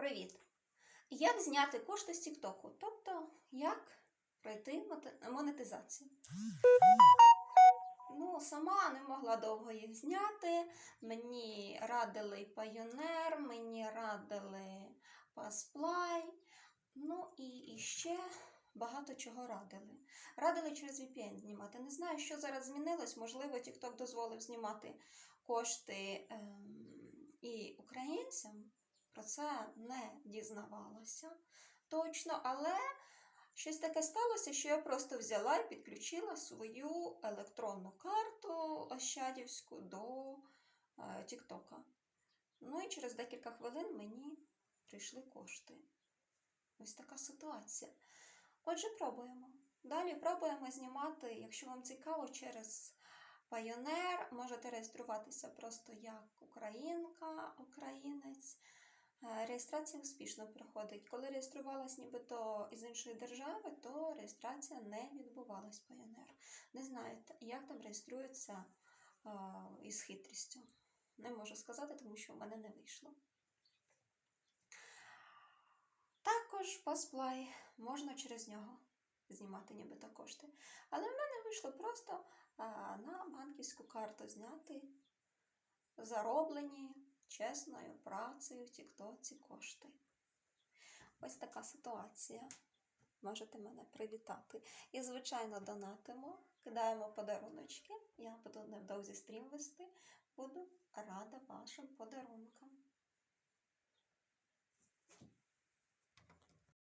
Привіт! Як зняти кошти з Тіктоку? Тобто, як пройти монетизацію? Ну, сама не могла довго їх зняти. Мені радили Pioneer, мені радили Passplay, ну і, ще багато чого радили. Радили через VPN знімати. Не знаю, що зараз змінилось. Можливо, TikTok дозволив знімати кошти ем, і українцям. Про це не дізнавалася точно, але щось таке сталося, що я просто взяла і підключила свою електронну карту Ощадівську до е, Тіктока. Ну і через декілька хвилин мені прийшли кошти. Ось така ситуація. Отже, пробуємо. Далі пробуємо знімати, якщо вам цікаво, через Pioneer. Можете реєструватися просто як українка, українець. Е, Реєстрація успішно проходить. Коли реєструвалась нібито із іншої держави, то реєстрація не відбувалась Pioneer. Не знаєте, як там реєструється е, із хитрістю. Не можу сказати, тому що в мене не вийшло. Також Passplay можна через нього знімати нібито кошти. Але в мене вийшло просто а, на банківську карту зняти зароблені чесною працею в Тіктоці кошти. Ось така ситуація. Можете мене привітати. І, звичайно, донатимо, кидаємо подаруночки. Я буду невдовзі стрім вести. Буду рада вашим подарункам.